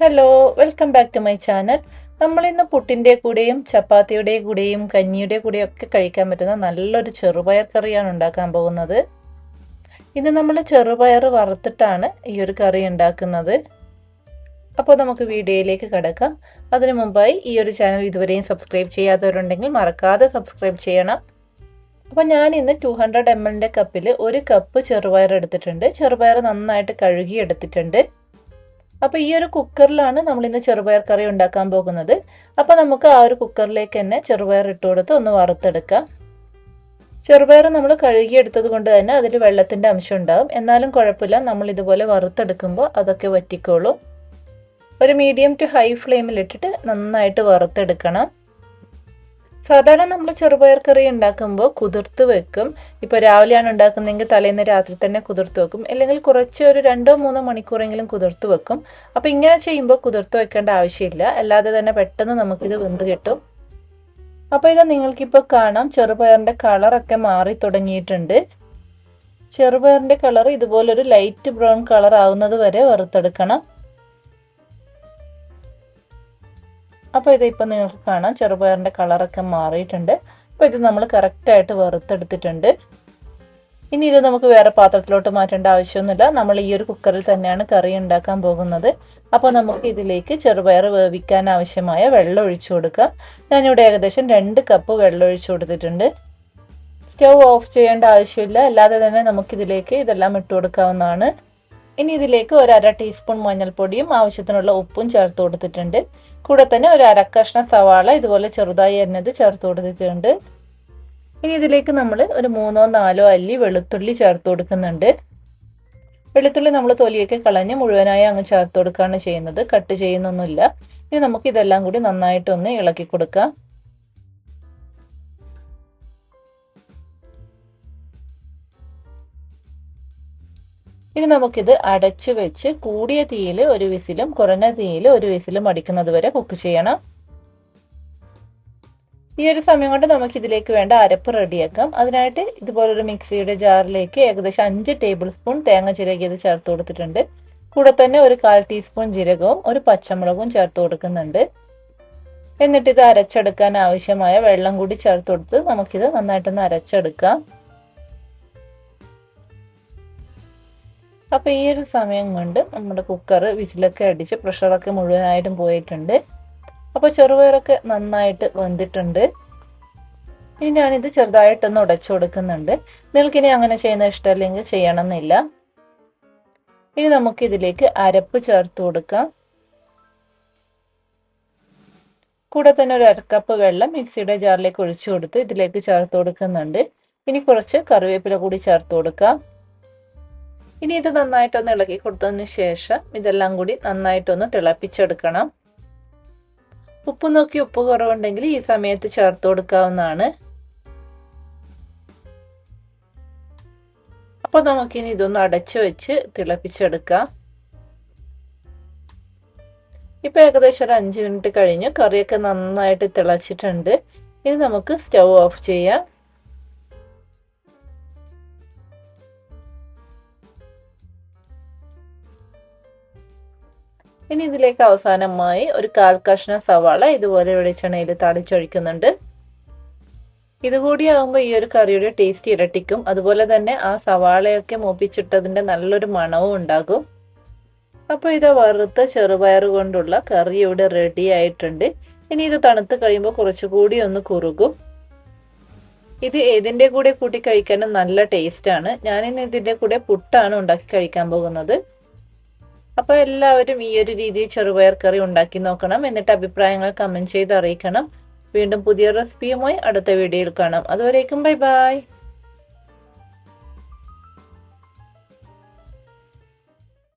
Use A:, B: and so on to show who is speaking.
A: Hello welcome back to my channel നമ്മൾ ഇന്ന് പുട്ടിന്റെ കൂടെയും ചപ്പാത്തിയുടെ കൂടെയും കഞ്ഞിയുടെ കൂടെയും ഒക്കെ കഴിക്കാൻ പറ്റുന്ന നല്ലൊരു ചെറുപയർ കറിയാണ് ഉണ്ടാക്കാൻ പോകുന്നത്. ഇന്ന് നമ്മൾ ചെറുപയർ വറുത്തിട്ടാണ് ഈ ഒരു കറി ഉണ്ടാക്കുന്നത്. അപ്പോൾ നമുക്ക് വീഡിയോയിലേക്ക് കിടക്കാം. അതിനു മുമ്പായി ഈ ഒരു ചാനൽ ഇതുവരെയും സബ്സ്ക്രൈബ് ചെയ്യാത്തവരുണ്ടെങ്കിൽ മറക്കാതെ സബ്സ്ക്രൈബ് ചെയ്യണം. അപ്പോൾ ഞാൻ ഇന്ന് ടു ഹൺഡ്രഡ് എം എല്ലിന്റെ കപ്പിൽ ഒരു കപ്പ് ചെറുപയർ എടുത്തിട്ടുണ്ട്. ചെറുപയർ നന്നായിട്ട് കഴുകി എടുത്തിട്ടുണ്ട്. അപ്പോൾ ഈ ഒരു കുക്കറിലാണ് നമ്മൾ ഇന്ന് ചെറുപയർ കറി ഉണ്ടാക്കാൻ പോകുന്നത്. അപ്പോൾ നമുക്ക് ആ ഒരു കുക്കറിലേക്ക് തന്നെ ചെറുപയർ ഇട്ട് കൊടുത്ത് ഒന്ന് വറുത്തെടുക്കാം. ചെറുപയർ നമ്മൾ കഴുകിയെടുത്തത് കൊണ്ട് തന്നെ അതിൽ വെള്ളത്തിന്റെ അംശം ഉണ്ടാകും എന്നാലും കുഴപ്പമില്ല നമ്മൾ ഇതുപോലെ വറുത്തെടുക്കുമ്പോൾ അതൊക്കെ വറ്റിക്കോളും. ഒരു മീഡിയം ടു ഹൈ ഫ്ലെയിമിലിട്ടിട്ട് നന്നായിട്ട് വറുത്തെടുക്കണം. സാധാരണ നമ്മൾ ചെറുപയർ കറി ഉണ്ടാക്കുമ്പോൾ കുതിർത്ത് വെക്കും. ഇപ്പോൾ രാവിലെയാണ് ഉണ്ടാക്കുന്നതെങ്കിൽ തലേന്ന് രാത്രി തന്നെ കുതിർത്ത് വെക്കും. അല്ലെങ്കിൽ കുറച്ച് ഒരു രണ്ടോ മൂന്നോ മണിക്കൂറെങ്കിലും കുതിർത്ത് വെക്കും. അപ്പോൾ ഇങ്ങനെ ചെയ്യുമ്പോൾ കുതിർത്ത് വെക്കേണ്ട ആവശ്യമില്ല. അല്ലാതെ തന്നെ പെട്ടെന്ന് നമുക്കിത് വെന്ത് കിട്ടും. അപ്പോൾ ഇത് നിങ്ങൾക്കിപ്പോൾ കാണാം. ചെറുപയറിന്റെ കളറൊക്കെ മാറി തുടങ്ങിയിട്ടുണ്ട്. ചെറുപയറിന്റെ കളർ ഇതുപോലൊരു ലൈറ്റ് ബ്രൗൺ കളർ ആവുന്നത് വരെ വറുത്തെടുക്കണം. അപ്പോൾ ഇത് ഇപ്പം നിങ്ങൾക്ക് കാണാം. ചെറുപയറിന്റെ കളറൊക്കെ മാറിയിട്ടുണ്ട്. അപ്പോൾ ഇത് നമ്മൾ കറക്റ്റായിട്ട് വറുത്തെടുത്തിട്ടുണ്ട്. ഇനി ഇത് നമുക്ക് വേറെ പാത്രത്തിലോട്ട് മാറ്റേണ്ട ആവശ്യമൊന്നുമില്ല. നമ്മൾ ഈ ഒരു കുക്കറിൽ തന്നെയാണ് കറി ഉണ്ടാക്കാൻ പോകുന്നത്. അപ്പോൾ നമുക്ക് ഇതിലേക്ക് ചെറുപയർ വേവിക്കാൻ ആവശ്യമായ വെള്ളം ഒഴിച്ചു കൊടുക്കാം. ഞാനിവിടെ ഏകദേശം രണ്ട് കപ്പ് വെള്ളം ഒഴിച്ചു കൊടുത്തിട്ടുണ്ട്. സ്റ്റൗ ഓഫ് ചെയ്യേണ്ട ആവശ്യമില്ല. അല്ലാതെ തന്നെ നമുക്കിതിലേക്ക് ഇതെല്ലാം ഇട്ട് കൊടുക്കാവുന്നതാണ്. ഇനി ഇതിലേക്ക് ഒരു അര ടീസ്പൂൺ മഞ്ഞൾപ്പൊടിയും ആവശ്യത്തിനുള്ള ഉപ്പും ചേർത്ത് കൊടുത്തിട്ടുണ്ട്. കൂടെ തന്നെ ഒരു അര കഷ്ണം സവാള ഇതുപോലെ ചെറുതായി അരിഞ്ഞത് ചേർത്ത് കൊടുത്തിട്ടുണ്ട്. ഇനി ഇതിലേക്ക് നമ്മൾ ഒരു മൂന്നോ നാലോ അല്ലി വെളുത്തുള്ളി ചേർത്ത് കൊടുക്കുന്നുണ്ട്. വെളുത്തുള്ളി നമ്മൾ തൊലിയൊക്കെ കളഞ്ഞ് മുഴുവനായി അങ്ങ് ചേർത്ത് കൊടുക്കുകയാണ് ചെയ്യുന്നത്. കട്ട് ചെയ്യുന്നൊന്നുമില്ല. ഇനി നമുക്ക് ഇതെല്ലാം കൂടി നന്നായിട്ടൊന്ന് ഇളക്കി കൊടുക്കാം. ഇനി നമുക്കിത് അടച്ചു വെച്ച് കൂടിയ തീയിൽ ഒരു വിസിലും കുറഞ്ഞ തീയിൽ ഒരു വിസിലും അടിക്കുന്നത് വരെ കുക്ക് ചെയ്യണം. ഈ ഒരു സമയം കൊണ്ട് നമുക്ക് ഇതിലേക്ക് വേണ്ട അരപ്പ് റെഡിയാക്കാം. അതിനായിട്ട് ഇതുപോലൊരു മിക്സിയുടെ ജാറിലേക്ക് ഏകദേശം അഞ്ച് ടേബിൾ സ്പൂൺ തേങ്ങ ചിരകിയത് ചേർത്ത് കൊടുത്തിട്ടുണ്ട്. കൂടെ തന്നെ ഒരു കാൽ ടീസ്പൂൺ ജീരകവും ഒരു പച്ചമുളകും ചേർത്ത് കൊടുക്കുന്നുണ്ട്. എന്നിട്ട് ഇത് അരച്ചെടുക്കാൻ ആവശ്യമായ വെള്ളം കൂടി ചേർത്ത് കൊടുത്ത് നമുക്കിത് നന്നായിട്ടൊന്ന് അരച്ചെടുക്കാം. അപ്പോൾ ഈ ഒരു സമയം കൊണ്ട് നമ്മുടെ കുക്കർ വിസിലൊക്കെ അടിച്ച് പ്രഷറൊക്കെ മുഴുവനായിട്ടും പോയിട്ടുണ്ട്. അപ്പോൾ ചെറുപയറൊക്കെ നന്നായിട്ട് വെന്തിട്ടുണ്ട്. ഇനി ഞാനിത് ചെറുതായിട്ടൊന്ന് ഉടച്ചു കൊടുക്കുന്നുണ്ട്. നിങ്ങൾക്കിനി അങ്ങനെ ചെയ്യുന്ന ഇഷ്ടമല്ലെങ്കിൽ ചെയ്യണമെന്നില്ല. ഇനി നമുക്ക് ഇതിലേക്ക് അരപ്പ് ചേർത്ത് കൊടുക്കാം. കൂടെ തന്നെ ഒരു അരക്കപ്പ് വെള്ളം മിക്സിയുടെ ജാറിലേക്ക് ഒഴിച്ചു കൊടുത്ത് ഇതിലേക്ക് ചേർത്ത് കൊടുക്കുന്നുണ്ട്. ഇനി കുറച്ച് കറിവേപ്പില കൂടി ചേർത്ത് കൊടുക്കാം. ഇനി ഇത് നന്നായിട്ടൊന്ന് ഇളക്കി കൊടുത്തതിന് ശേഷം ഇതെല്ലാം കൂടി നന്നായിട്ടൊന്ന് തിളപ്പിച്ചെടുക്കണം. ഉപ്പ് നോക്കി ഉപ്പ് കുറവുണ്ടെങ്കിൽ ഈ സമയത്ത് ചേർത്ത് കൊടുക്കാവുന്നതാണ്. അപ്പോൾ നമുക്കിനി ഇതൊന്ന് അടച്ചു വെച്ച് തിളപ്പിച്ചെടുക്കാം. ഇപ്പൊ ഏകദേശം ഒരു അഞ്ച് മിനിറ്റ് കഴിഞ്ഞു. കറിയൊക്കെ നന്നായിട്ട് തിളച്ചിട്ടുണ്ട്. ഇനി നമുക്ക് സ്റ്റൗ ഓഫ് ചെയ്യാം. ഇനി ഇതിലേക്ക് അവസാനമായി ഒരു കാൽ കഷ്ണ സവാള ഇതുപോലെ വെളിച്ചെണ്ണയിൽ തളിച്ചൊഴിക്കുന്നുണ്ട്. ഇതുകൂടി ആകുമ്പോൾ ഈ ഒരു കറിയുടെ ടേസ്റ്റ് ഇരട്ടിക്കും. അതുപോലെ തന്നെ ആ സവാളയൊക്കെ മൂപ്പിച്ചിട്ടതിന്റെ നല്ലൊരു മണവും ഉണ്ടാകും. അപ്പോൾ ഇത് വറുത്ത ചെറുപയർ കൊണ്ടുള്ള കറി ഇവിടെ റെഡി ആയിട്ടുണ്ട്. ഇനി ഇത് തണുത്ത് കഴിയുമ്പോൾ കുറച്ചുകൂടി ഒന്ന് കുറുകും. ഇത് ഏതിന്റെ കൂടെ കൂട്ടി കഴിക്കാനും നല്ല ടേസ്റ്റാണ് ഞാനിന്ന് ഇതിന്റെ കൂടെ പുട്ടാണ് ഉണ്ടാക്കി കഴിക്കാൻ പോകുന്നത്. അപ്പോൾ എല്ലാവരും ഈ ഒരു രീതിയിൽ ചെറുപയർ കറി ഉണ്ടാക്കി നോക്കണം. എന്നിട്ട് അഭിപ്രായങ്ങൾ കമന്റ് ചെയ്ത് അറിയിക്കണം. വീണ്ടും പുതിയ റെസിപ്പിയുമായി അടുത്ത വീഡിയോയിൽ കാണാം. അതുവരേക്കും ബൈ ബൈ.